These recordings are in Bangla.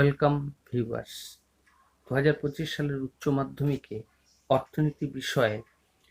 Welcome viewers. দু হাজার পঁচিশ সালের উচ্চ মাধ্যমিকে অর্থনীতি বিষয়ে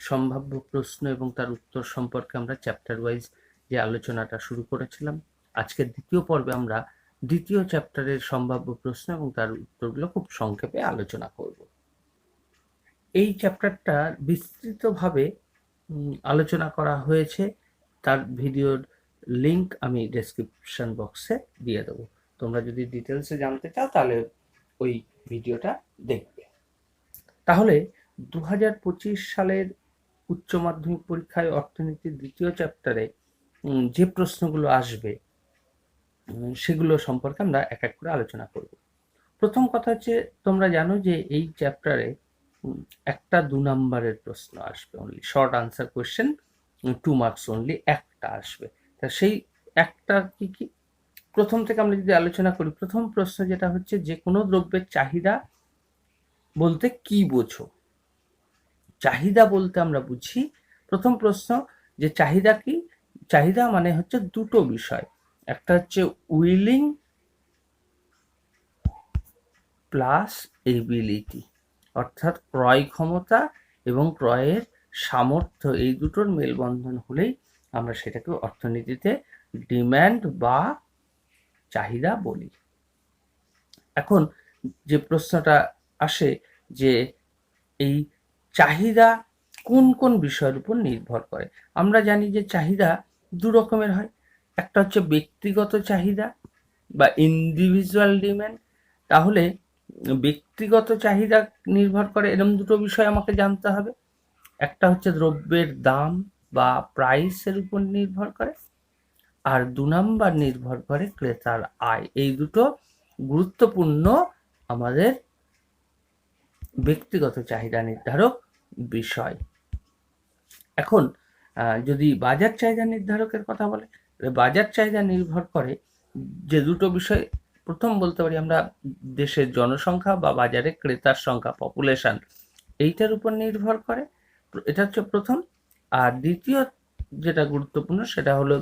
সম্ভাব্য প্রশ্ন এবং তার উত্তর সম্পর্কে আমরা চ্যাপ্টার ওয়াইজ যে আলোচনাটা শুরু করেছিলাম, আজকের দ্বিতীয় পর্বে আমরা দ্বিতীয় চ্যাপ্টারের সম্ভাব্য প্রশ্ন এবং তার উত্তরগুলো খুব সংক্ষেপে আলোচনা করব। এই চ্যাপ্টারটা বিস্তৃতভাবে আলোচনা করা হয়েছে। তার ভিডিওর লিংক আমি ডেসক্রিপশন বক্সে দিয়ে দেবো। তোমরা যদি ডিটেলসে জানতে চাও, তাহলে ওই ভিডিওটা দেখবে। তাহলে দু হাজার পঁচিশ সালের উচ্চ মাধ্যমিক পরীক্ষায় অর্থনীতির দ্বিতীয় চ্যাপ্টারে যে প্রশ্নগুলো আসবে সেগুলো সম্পর্কে আমরা এক এক করে আলোচনা করব। প্রথম কথা হচ্ছে, তোমরা জানো যে এই চ্যাপ্টারে একটা দু নম্বরের প্রশ্ন আসবে only short answer question two marks only একটা আসবে। তা সেই একটা কি কি? প্রথম থেকে আমরা যদি আলোচনা করি, প্রথম প্রশ্ন যেটা হচ্ছে যে কোনো দ্রব্যের চাহিদা বলতে কি বোঝো? চাহিদা বলতে আমরা বুঝি। প্রথম প্রশ্ন যে চাহিদা কি? চাহিদা মানে হচ্ছে দুটো বিষয়। একটা হচ্ছে উইলিং প্লাস এবিলিটি অর্থাৎ ক্রয় ক্ষমতা এবং ক্রয়ের সামর্থ্য, এই দুটোর মেলবন্ধন হলেই আমরা সেটাকে অর্থনীতিতে ডিম্যান্ড বা চাহিদা বলি। এখন যে প্রশ্নটা আসে যে এই চাহিদা কোন কোন বিষয়ের উপর নির্ভর করে? আমরা জানি যে চাহিদা দু রকমের হয়। একটা হচ্ছে ব্যক্তিগত চাহিদা বা ইন্ডিভিজুয়াল ডিম্যান্ড তাহলে ব্যক্তিগত চাহিদা নির্ভর করে এরকম দুটো বিষয় আমাকে জানতে হবে। একটা হচ্ছে দ্রব্যের দাম বা প্রাইসের উপর নির্ভর করে। আর দু নাম্বার নির্ভর করে ক্রেতার আয়। এই দুটো গুরুত্বপূর্ণ আমাদের ব্যক্তিগত চাহিদা নির্ধারক বিষয়। এখন যদি বাজার চাহিদা নির্ধারকের কথা বলে বাজার চাহিদা নির্ভর করে যে দুটো বিষয়, প্রথম বলতে পারি আমরা দেশের জনসংখ্যা বা বাজারে ক্রেতার সংখ্যা পপুলেশন এইটার উপর নির্ভর করে। এটা হচ্ছে প্রথম। আর দ্বিতীয় যেটা গুরুত্বপূর্ণ, সেটা হলো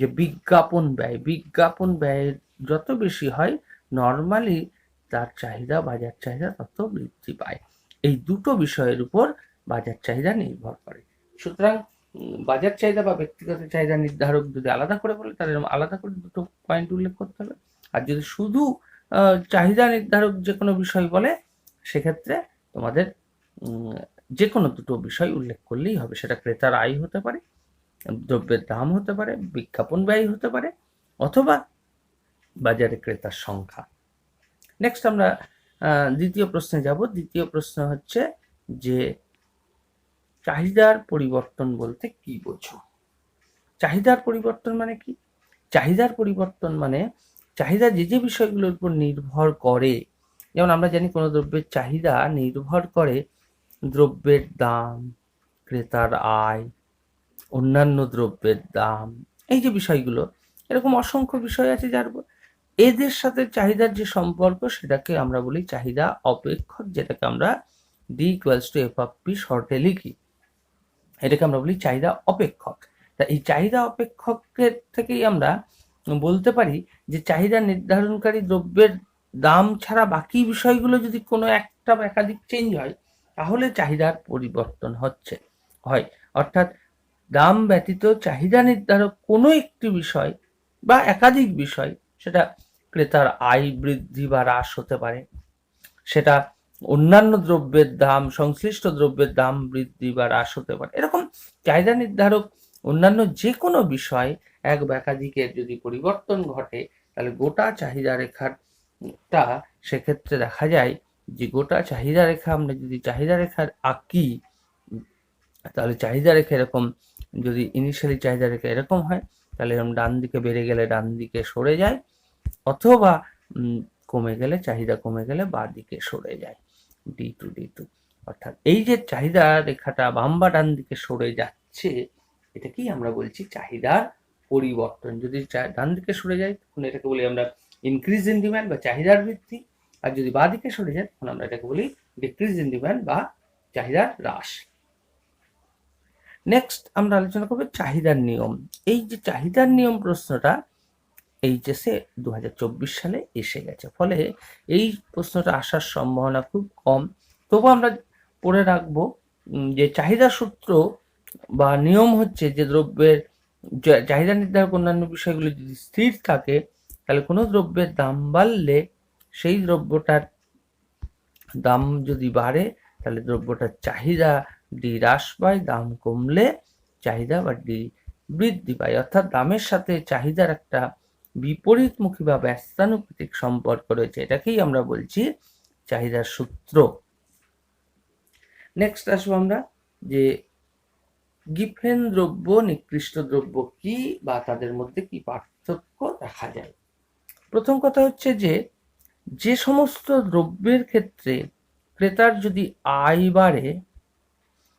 যে বিজ্ঞাপন ব্যয়, বিজ্ঞাপন ব্যয়ের যত বেশি হয় নর্মালি তার চাহিদা, বাজার চাহিদা তত বৃদ্ধি পায়। এই দুটো বিষয়ের উপর বাজার চাহিদা নির্ভর করে। সুতরাং বাজার চাহিদা বা ব্যক্তিগত চাহিদা নির্ধারক যদি আলাদা করে বলে, তাহলে আলাদা করে দুটো পয়েন্ট উল্লেখ করতে হবে। আর যদি শুধু চাহিদা নির্ধারক যে কোনো বিষয় বলে, সেক্ষেত্রে তোমাদের যে কোনো দুটো বিষয় উল্লেখ করলেই হবে। সেটা ক্রেতার আয় হতে পারে দ্রব্যের দাম হতে পারে, বিজ্ঞাপন ব্যয় হতে পারে, অথবা বাজারে ক্রেতার সংখ্যা। নেক্সট আমরা দ্বিতীয় প্রশ্নে যাব। দ্বিতীয় প্রশ্ন হচ্ছে যে চাহিদার পরিবর্তন বলতে কি বোঝো? চাহিদার পরিবর্তন মানে কি? চাহিদার পরিবর্তন মানে চাহিদা যে যে বিষয়গুলোর উপর নির্ভর করে। যেমন আমরা জানি কোনো দ্রব্যের চাহিদা নির্ভর করে দ্রব্যের দাম, ক্রেতার আয় অন্যান্য দ্রব্যের দাম, এই যে বিষয়গুলো, এরকম অসংখ্য বিষয় আছে যার এদের সাথে চাহিদার যে সম্পর্ক, সেটাকে আমরা বলি চাহিদা অপেক্ষক, যেটাকে আমরা D equals to F of P শর্টে লিখি। এটাকে আমরা বলি চাহিদা অপেক্ষক। তা এই চাহিদা অপেক্ষকের থেকেই আমরা বলতে পারি যে চাহিদা নির্ধারণকারী দ্রব্যের দাম ছাড়া বাকি বিষয়গুলো যদি কোনো একটা বা একাধিক চেঞ্জ হয়, তাহলে চাহিদার পরিবর্তন হচ্ছে, হয়। অর্থাৎ দাম ব্যতীত চাহিদা নির্ধারক কোনো একটি বিষয় বা একাধিক বিষয় সেটা ক্রেতার আয় বৃদ্ধি বা হ্রাস হতে পারে। সেটা অন্যান্য দ্রব্যের দাম, সংশ্লিষ্ট দ্রব্যের দাম বৃদ্ধি বা হ্রাস হতে পারে। এরকম চাহিদা নির্ধারক অন্যান্য যে কোনো বিষয় এক বা একাধিকের যদি পরিবর্তন ঘটে, তাহলে গোটা চাহিদা রেখাটা সেক্ষেত্রে দেখা যায় যে গোটা চাহিদা রেখা আমরা যদি চাহিদা রেখার আঁকি, তাহলে চাহিদা রেখা এরকম যদি ইনিশিয়ালি চাহিদা রেখে এরকম হয়, তাহলে এরকম ডান দিকে বেড়ে গেলে ডান দিকে সরে যায়, অথবা কমে গেলে, চাহিদা কমে গেলে বা দিকে সরে যায় ডি টু ডি টু অর্থাৎ এই যে চাহিদা রেখাটা বাম বা ডান দিকে সরে যাচ্ছে, এটাকেই আমরা বলছি চাহিদার পরিবর্তন। যদি ডান দিকে সরে যায়, তখন এটাকে বলি আমরা ইনক্রিজ ইন ডিম্যান্ড বা চাহিদার বৃদ্ধি। আর যদি বা দিকে সরে যায়, তখন আমরা এটাকে বলি ডিক্রিজ ইন ডিম্যান্ড বা চাহিদার হ্রাস। নেক্সট আমরা আলোচনা করব চাহিদার নিয়ম। এই যে চাহিদার নিয়ম প্রশ্নটা এইচএসে দু হাজার চব্বিশ সালে এসে গেছে। ফলে এই প্রশ্নটা আসার সম্ভাবনা খুব কম। তবু আমরা পড়ে রাখব যে চাহিদা সূত্র বা নিয়ম হচ্ছে যে দ্রব্যের চাহিদা নির্ধারক অন্যান্য বিষয়গুলো যদি স্থির থাকে, তাহলে কোনো দ্রব্যের দাম বাড়লে সেই দ্রব্যটার দাম যদি বাড়ে, তাহলে দ্রব্যটার চাহিদা ডি হ্রাস পায়, দাম কমলে চাহিদা বা ডি বৃদ্ধি পায়। অর্থাৎ দামের সাথে চাহিদার একটা বিপরীতমুখী বা ব্যস্তানুপাতিক সম্পর্ক রয়েছে। এটাকেই আমরা বলছি চাহিদার সূত্র। নেক্সট আসব আমরা যে গিফেন দ্রব্য, নিকৃষ্ট দ্রব্য কি বা তাদের মধ্যে কি পার্থক্য দেখা যায়? প্রথম কথা হচ্ছে যে যে সমস্ত দ্রব্যের ক্ষেত্রে ক্রেতার যদি আয় বাড়ে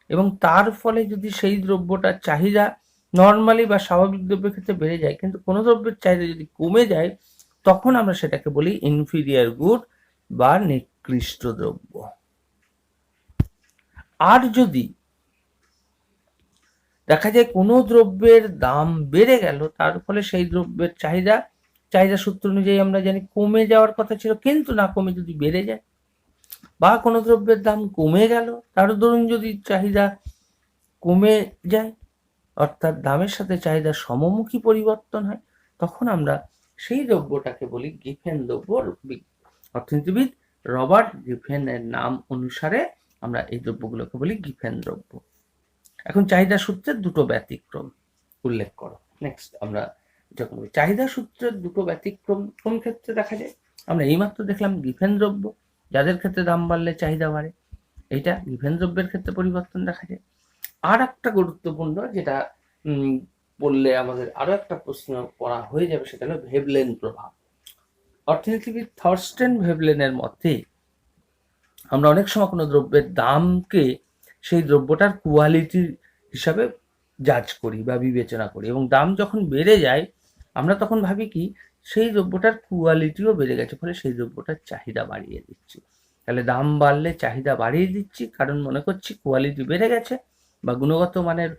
এবং তার ফলে যদি সেই দ্রব্যটার চাহিদা নর্মালি বা স্বাভাবিক দ্রব্যের ক্ষেত্রে বেড়ে যায়, কিন্তু কোনো দ্রব্যের চাহিদা যদি কমে যায়, তখন আমরা সেটাকে বলি ইনফিরিয়ার গুড বা নিকৃষ্ট দ্রব্য। আর যদি দেখা যায় কোনো দ্রব্যের দাম বেড়ে গেল, তার ফলে সেই দ্রব্যের চাহিদা চাহিদা সূত্র অনুযায়ী আমরা জানি কমে যাওয়ার কথা ছিল, কিন্তু না কমে যদি বেড়ে যায় বা কোনো দ্রব্যের দাম কমে গেল তার ধরুন যদি চাহিদা কমে যায়, অর্থাৎ দামের সাথে চাহিদার সমমুখী পরিবর্তন হয়, তখন আমরা সেই দ্রব্যটাকে বলি গিফেন দ্রব্য অর্থনীতিবিদ রবার্ট গিফেনের নাম অনুসারে আমরা এই দ্রব্যগুলোকে বলি গিফেন দ্রব্য। এখন চাহিদা সূত্রের দুটো ব্যতিক্রম উল্লেখ করো। নেক্সট আমরা যখন চাহিদা সূত্রের দুটো ব্যতিক্রম কোন ক্ষেত্রে দেখা যায়? আমরা এইমাত্র দেখলাম গিফেন দ্রব্য। যাদের ক্ষেত্রে দাম বাড়লে চাহিদা বাড়ে, এটা গিফেন দ্রব্যের ক্ষেত্রে পরিবর্তন দেখা যায়। আর একটা গুরুত্বপূর্ণ যেটা বললে আমাদের আরও একটা প্রশ্ন পড়া হয়ে যাবে, সেটা হলো ভেবলেন প্রভাব। অর্থনীতিবিদ থরস্টেন ভেবলেনের মতে, আমরা অনেক সময় কোনো দ্রব্যের দামকে সেই দ্রব্যটার কোয়ালিটি হিসাবে জাজ করি বা বিবেচনা করি এবং দাম যখন বেড়ে যায়, আমরা তখন ভাবি কি সেই দ্রব্যটার কোয়ালিটিও বেড়ে গেছে, ফলে সেই দ্রব্যটার চাহিদা বাড়িয়ে দিচ্ছি। তাহলে দাম বাড়লে চাহিদা বাড়িয়ে দিচ্ছি, কারণ মনে করছি কোয়ালিটি বেড়ে গেছে বা গুণগত মানের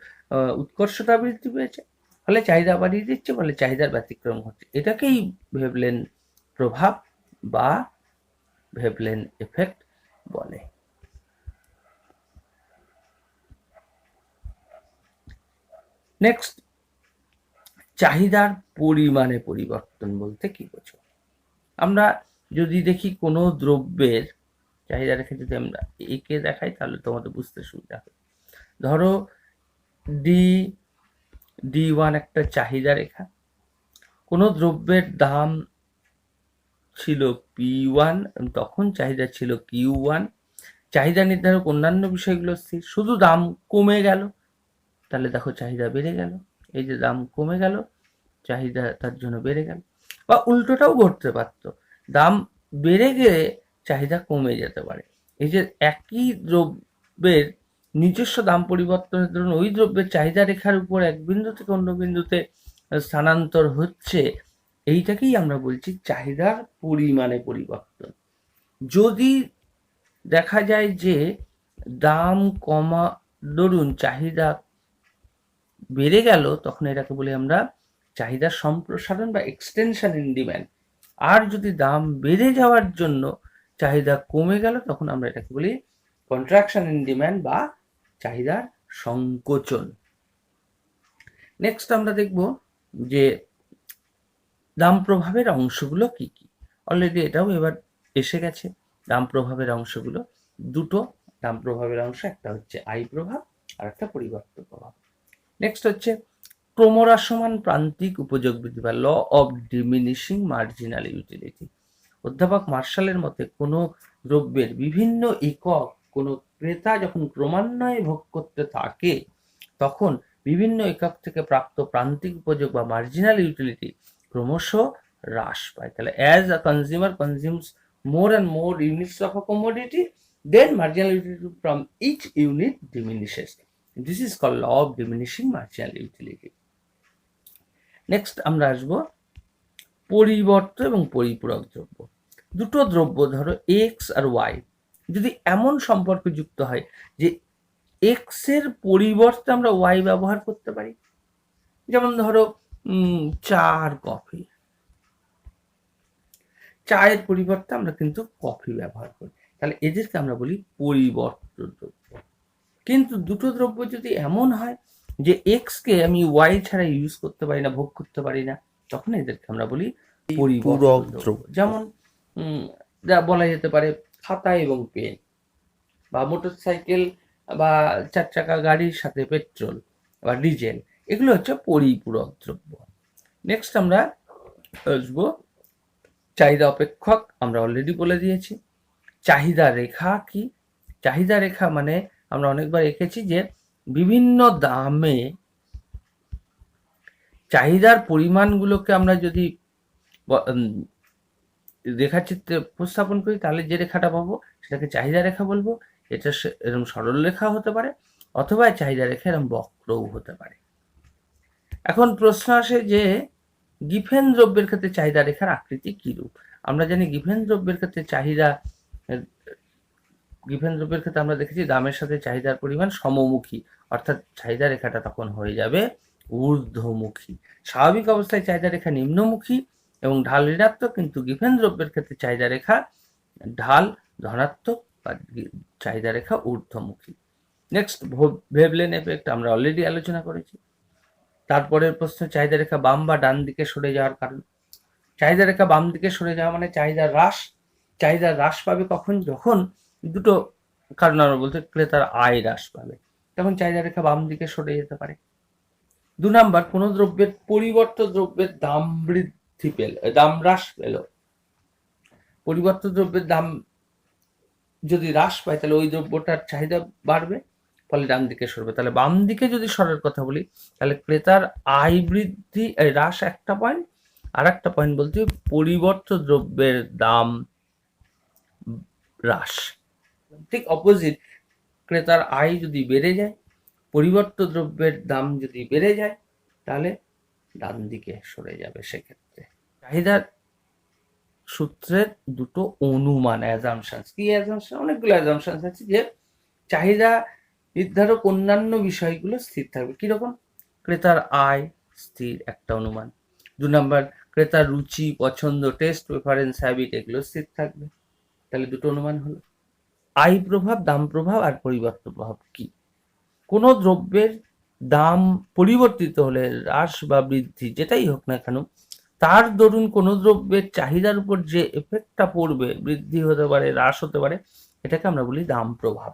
উৎকর্ষতা বৃদ্ধি পেয়েছে, ফলে চাহিদা বাড়িয়ে দিচ্ছে, ফলে চাহিদার ব্যতিক্রম হচ্ছে। এটাকেই ভেবলেন প্রভাব বা ভেবলেন এফেক্ট বলে। নেক্সট চাহিদার পরিমাণে পরিবর্তন বলতে কি বোঝো? আমরা যদি দেখি কোনো দ্রব্যের চাহিদা রেখে যদি আমরা একে দেখাই, তাহলে তোমাদের বুঝতে সুবিধা হবে। ধরো ডি ডি ওয়ান একটা চাহিদা রেখা। কোনো দ্রব্যের দাম ছিল পি ওয়ান তখন চাহিদা ছিল কিউ ওয়ান চাহিদা নির্ধারক অন্যান্য বিষয়গুলো স্থির, শুধু দাম কমে গেল। তাহলে দেখো চাহিদা বেড়ে গেল। এই যে দাম কমে গেল, চাহিদা তার জন্য বেড়ে গেল। বা উল্টোটাও ঘটতে পারত। দাম বেড়ে গেলে চাহিদা কমে যেতে পারে। এই যে একই দ্রব্যের নিজস্ব দাম পরিবর্তনের ধরুন ওই দ্রব্যের চাহিদা রেখার উপর এক বিন্দু থেকে অন্য বিন্দুতে স্থানান্তর হচ্ছে, এইটাকেই আমরা বলছি চাহিদার পরিমাণে পরিবর্তন। যদি দেখা যায় যে দাম কমা, ধরুন চাহিদা বেড়ে গেল, তখন এটাকে বলি আমরা চাহিদার সম্প্রসারণ বা এক্সটেনশন ইন ডিম্যান্ড আর যদি দাম বেড়ে যাওয়ার জন্য চাহিদা কমে গেল, তখন আমরা এটাকে বলি কন্ট্রাকশন ইন ডিম্যান্ড বা চাহিদার সংকোচন। নেক্সট আমরা দেখব যে দাম প্রভাবের অংশগুলো কি কি। অলরেডি এটাও এবার এসে গেছে। দাম প্রভাবের অংশগুলো দুটো। দাম প্রভাবের অংশ, একটা হচ্ছে আয় প্রভাব আর একটা পরিবর্তন প্রভাব। নেক্সট হচ্ছে ক্রমহ্রাসমান প্রান্তিক উপযোগ বৃদ্ধি বা law of diminishing marginal utility অধ্যাপক মার্শালের মতে কোনো দ্রব্যের বিভিন্ন একক কোনো ক্রেতা যখন ক্রমান্বয়ে ভোগ করতে থাকে তখন বিভিন্ন একক থেকে প্রাপ্ত প্রান্তিক উপযোগ বা মার্জিনাল ইউটিলিটি ক্রমশ হ্রাস পায় তাহলে as a consumer consumes more and more units of a commodity, then marginal utility from each unit diminishes. This is called law of diminishing marginal utility. Next আমরা আসব পরিবর্ত এবং পরিপূরক দ্রব্য। দুটো দ্রব্য ধরো এক্স আর ওয়াই যদি এমন সম্পর্ক যুক্ত হয় যে এক্সের পরিবর্তে আমরা ওয়াই ব্যবহার করতে পারি, যেমন ধরো চা আর কফি। চায়ের পরিবর্তে আমরা কিন্তু কফি ব্যবহার করি। তাহলে এদেরকে আমরা বলি পরিবর্ত দ্রব্য। কিন্তু দুটো দ্রব্য যদি এমন হয় যে এক্স কে আমি ওয়াই ছাড়া ইউজ করতে পারি না ভোগ করতে পারি না তখন এদেরকে আমরা বলি পরিপূরক দ্রব্য। যেমন বলা যেতে পারে খাতা এবং পেন বা মোটরসাইকেল বা চার চাকা গাড়ির সাথে পেট্রোল বা ডিজেল এগুলো হচ্ছে পরিপূরক দ্রব্য। নেক্সট আমরা আসব চাহিদা অপেক্ষক আমরা অলরেডি বলে দিয়েছি। চাহিদা রেখা কি? চাহিদা রেখা মানে আমরা অনেকবার এঁকেছি যে বিভিন্ন দামে চাহিদার পরিমাণগুলোকে আমরা যদি রেখাচিত্রে উপস্থাপন করি, তাহলে যে রেখাটা পাবো সেটাকে চাহিদা রেখা বলব। এটা এরকম সরল রেখা হতে পারে অথবা চাহিদা রেখা এরকম বক্রও হতে পারে। এখন প্রশ্ন আসে যে গিফেন দ্রব্যের ক্ষেত্রে চাহিদা রেখার আকৃতি কিরূপ? আমরা জানি গিফেন দ্রব্যের ক্ষেত্রে চাহিদা গিফেন দ্রব্যের ক্ষেত্রে আমরা দেখেছি দামের সাথে চাহিদার পরিমাণ সমমুখী। অর্থাৎ চাহিদা রেখাটা তখন হয়ে যাবে ঊর্ধ্বমুখী। স্বাভাবিক অবস্থায় চাহিদা রেখা নিম্নমুখী এবং ঢাল ঋণাত্মক, কিন্তু গিফেন দ্রব্যের ক্ষেত্রে চাহিদা রেখা ঢাল ধনাত্মক বা চাহিদা রেখা ঊর্ধ্বমুখী। নেক্সট ভেবলেন এফেক্ট আমরা অলরেডি আলোচনা করেছি। তারপরের প্রশ্ন, চাহিদা রেখা বাম বা ডান দিকে সরে যাওয়ার কারণ? চাহিদা রেখা বাম দিকে সরে যাওয়া মানে চাহিদা হ্রাস। চাহিদা হ্রাস পাবে কখন? যখন দুটো কারণ আমরা বলতে ক্রেতার আয় হ্রাস পাবে। তখন চাহিদা রেখা বাম দিকে সরে যেতে পারে। দু নাম্বার, কোন দ্রব্যের পরিবর্ত দ্রব্যের দাম বৃদ্ধি পেল দাম হ্রাস পেল। পরিবর্ত দ্রব্যের দাম যদি হ্রাস পায়, তাহলে ওই দ্রব্যটার চাহিদা বাড়বে, ফলে ডান দিকে সরবে। তাহলে বাম দিকে যদি সরার কথা বলি, তাহলে ক্রেতার আয় বৃদ্ধি হ্রাস একটা পয়েন্ট আর একটা পয়েন্ট বলতে পরিবর্ত দ্রব্যের দাম হ্রাস। ঠিক অপোজিট ক্রেতার আয় যদি বেড়ে যায় পরিবর্ত দ্রব্যের দাম যদি বেড়ে যায়, তাহলে ডান দিকে সরে যাবে সেক্ষেত্রে। চাহিদার সূত্রের দুটো অনুমান অ্যাজামশনস কি অ্যাজামশন অনেকগুলো অ্যাজামশনস আছে যে চাহিদা নির্ধারক অন্যান্য বিষয়গুলো স্থির থাকবে। কীরকম? ক্রেতার আয় স্থির, একটা অনুমান। দু নম্বর, ক্রেতার রুচি, পছন্দ টেস্ট প্রেফারেন্স হ্যাবিট এগুলো স্থির থাকবে। তাহলে দুটো অনুমান হলো। আয় প্রভাব, দাম প্রভাব আর পরিবর্তন প্রভাব কি? কোনো দ্রব্যের দাম পরিবর্তিত হলে, হ্রাস বা বৃদ্ধি যেটাই হোক না কেন, তার দরুন কোনো দ্রব্যের চাহিদার উপর যে এফেক্টটা পড়বে, বৃদ্ধি হতে পারে, হ্রাস হতে পারে, এটাকে আমরা বলি দাম প্রভাব।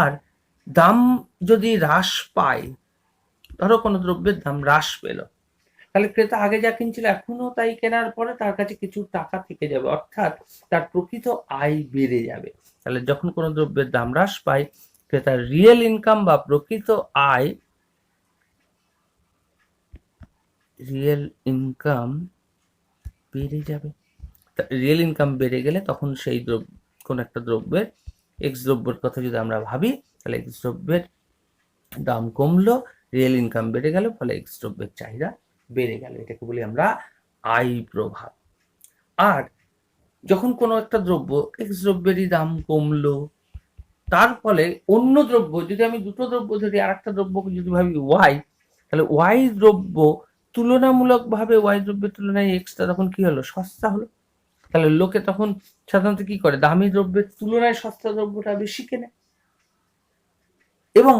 আর দাম যদি হ্রাস পায়, ধরো কোনো দ্রব্যের দাম হ্রাস পেল তাহলে ক্রেতা আগে যা কিনছিল এখনও তাই কেনার পরে তার কাছে কিছু টাকা থেকে যাবে, অর্থাৎ তার প্রকৃত আয় বেড়ে যাবে। তাহলে যখন কোনো দ্রব্যের দাম হ্রাস পায়, ক্রেতার রিয়েল ইনকাম বা প্রকৃত আয় রিয়েল ইনকাম বেড়ে যাবে। রিয়েল ইনকাম বেড়ে গেলে তখন সেই দ্রব্য কোন একটা দ্রব্যের এক্স দ্রব্যের কথা যদি আমরা ভাবি, তাহলে এক্স দ্রব্যের দাম কমলো রিয়েল ইনকাম বেড়ে গেল, ফলে এক্স দ্রব্যের চাহিদা বেড়ে গেল। এটাকে বলি আমরা আয় প্রভাব। আর যখন কোনো একটা দ্রব্য এক্স দ্রব্যেরই দাম কমলো, তার ফলে অন্য দ্রব্য, যদি আমি দুটো দ্রব্য ধরি আর একটা দ্রব্যকে যদি ভাবি ওয়াই তাহলে ওয়াই দ্রব্য তুলনামূলকভাবে ওয়াই দ্রব্যের তুলনায় এক্সটা তখন কি হলো? সস্তা হলো। তাহলে লোকে তখন সাধারণত কি করে? দামি দ্রব্যের তুলনায় সস্তা দ্রব্যটা বেশি কেনে। এবং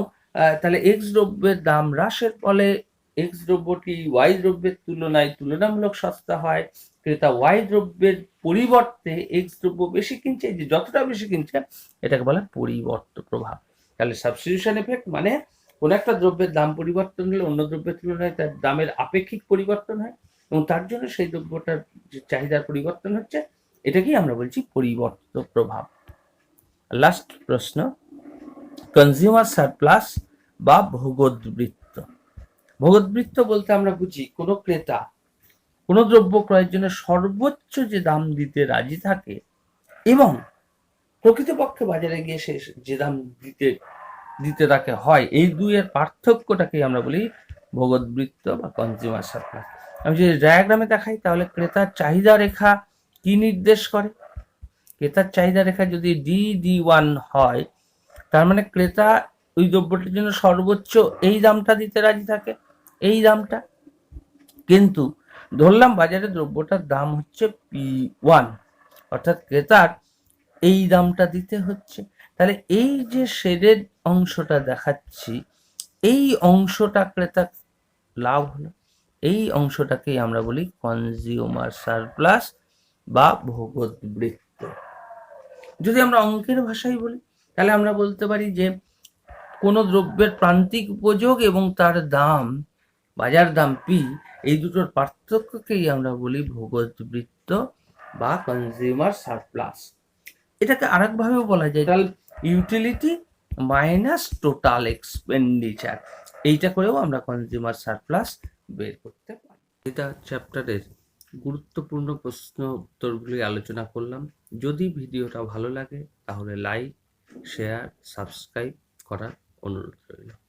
তাহলে এক্স দ্রব্যের দাম হ্রাসের ফলে এক্স দ্রব্যটি ওয়াই দ্রব্যের তুলনায় তুলনামূলক সস্তা হয়। ক্রেতা ওয়াই দ্রব্যের পরিবর্তে এক্স দ্রব্য বেশি কিনছে যে যতটা বেশি কিনছে, এটাকে বলে পরিবর্ত প্রভাব তাহলে সাবস্টিটিউশন এফেক্ট মানে কোন একটা দ্রব্যের দাম পরিবর্তন হলে অন্য দ্রব্যের তুলনায় তার দামের আপেক্ষিক পরিবর্তন হয় এবং তার জন্য সেই দ্রব্যটার যে চাহিদার পরিবর্তন হচ্ছে, এটাকেই আমরা বলছি পরিবর্ত প্রভাব লাস্ট প্রশ্ন কনজিউমার সারপ্লাস বা ভোগোদ্বৃত্ত। ভোগোদ্বৃত্ত বলতে আমরা বুঝি কোনো ক্রেতা কোনো দ্রব্য ক্রয়ের জন্য সর্বোচ্চ যে দাম দিতে রাজি থাকে এবং প্রকৃতপক্ষে বাজারে গিয়ে সে যে দাম দিতে দিতে তাকে হয়, এই দুইয়ের পার্থক্যটাকে আমরা বলি ভোগোদ্বৃত্ত বা কনজিউমার সারপ্লাস আমি যদি ডায়াগ্রামে দেখাই, তাহলে ক্রেতার চাহিদা রেখা কি নির্দেশ করে? ক্রেতার চাহিদা রেখা যদি ডি ডি ওয়ান হয়, তার মানে ক্রেতা ওই দ্রব্যটির জন্য সর্বোচ্চ এই দামটা দিতে রাজি থাকে, এই দামটা। কিন্তু ধরলাম বাজারে দ্রব্যটার দাম হচ্ছে পি ওয়ান, অর্থাৎ ক্রেতার এই দামটা দিতে হচ্ছে। তাহলে এই যে শেডের অংশটা দেখাচ্ছি, এই অংশটা ক্রেতা লাভ হলো। এই অংশটাকেই আমরা বলি কনজিউমার সারপ্লাস বা ভোগবৃত্ত যদি আমরা অঙ্কের ভাষায় বলি, তাহলে আমরা বলতে পারি যে কোনো দ্রব্যের প্রান্তিক উপযোগ এবং তার দাম বাজার দাম পি এই দুটোর পার্থক্যকেই আমরা বলি ভোগবৃত্ত বা কনজিউমার সারপ্লাস এটাকে আরেকভাবেও বলা যায় total utility minus total expenditure এইটা করেও আমরা কনজিউমার সারপ্লাস বের করতে পারি। এটা চ্যাপ্টারের গুরুত্বপূর্ণ প্রশ্ন উত্তরগুলি আলোচনা করলাম। যদি ভিডিওটা ভালো লাগে তাহলে লাইক শেয়ার সাবস্ক্রাইব করার 控制。